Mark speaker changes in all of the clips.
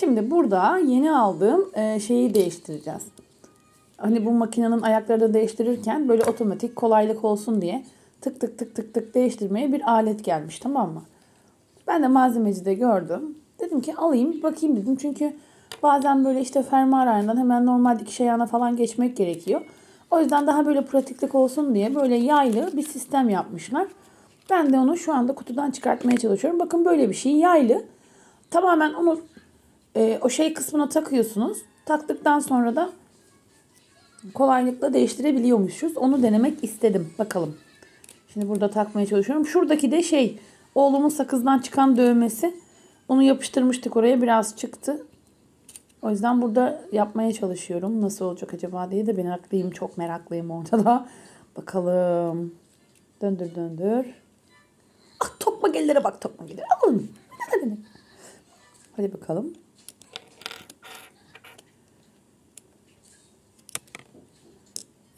Speaker 1: Şimdi burada yeni aldığım e, şeyi değiştireceğiz. Hani bu makinenin ayakları da değiştirirken böyle otomatik kolaylık olsun diye tık tık tık tık tık değiştirmeye bir alet gelmiş tamam mı? Ben de malzemecide gördüm. Dedim ki alayım bakayım dedim. Çünkü bazen böyle işte fermuar ayağından hemen normal dikiş ayağına falan geçmek gerekiyor. O yüzden daha böyle pratiklik olsun diye böyle yaylı bir sistem yapmışlar. Ben de onu şu anda kutudan çıkartmaya çalışıyorum. Bakın böyle bir şey yaylı. Tamamen onu e, o şey kısmına takıyorsunuz. Taktıktan sonra da kolaylıkla değiştirebiliyormuşuz. Onu denemek istedim. Bakalım. Şimdi burada takmaya çalışıyorum. Şuradaki de şey oğlumun sakızdan çıkan dövmesi. Onu yapıştırmıştık oraya biraz çıktı. O yüzden burada yapmaya çalışıyorum. Nasıl olacak acaba diye de meraklıyım. Çok meraklıyım orada da. Bakalım. Döndür döndür. Ah tokma gellere bak tokma gellere. Alalım. Hadi, hadi bakalım.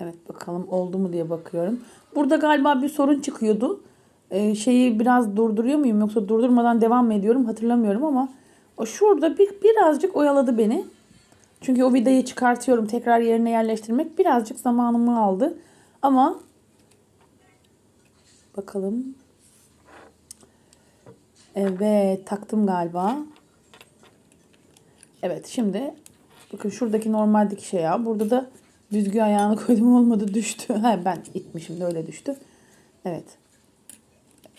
Speaker 1: Evet bakalım oldu mu diye bakıyorum. Burada galiba bir sorun çıkıyordu. Ee, şeyi biraz durduruyor muyum yoksa durdurmadan devam mı ediyorum hatırlamıyorum ama o şurada bir birazcık oyaladı beni. Çünkü o vidayı çıkartıyorum tekrar yerine yerleştirmek birazcık zamanımı aldı. Ama bakalım. Evet taktım galiba. Evet şimdi bakın şuradaki normal dikiş ayağı. Burada da düzgü ayağını koydum olmadı düştü. Ha, ben itmişim de öyle düştü. Evet.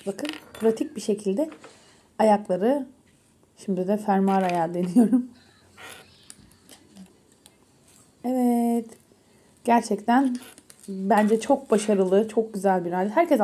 Speaker 1: Bakın pratik bir şekilde ayakları şimdi de fermuar ayağı deniyorum. Evet. Gerçekten bence çok başarılı, çok güzel bir alet. Herkes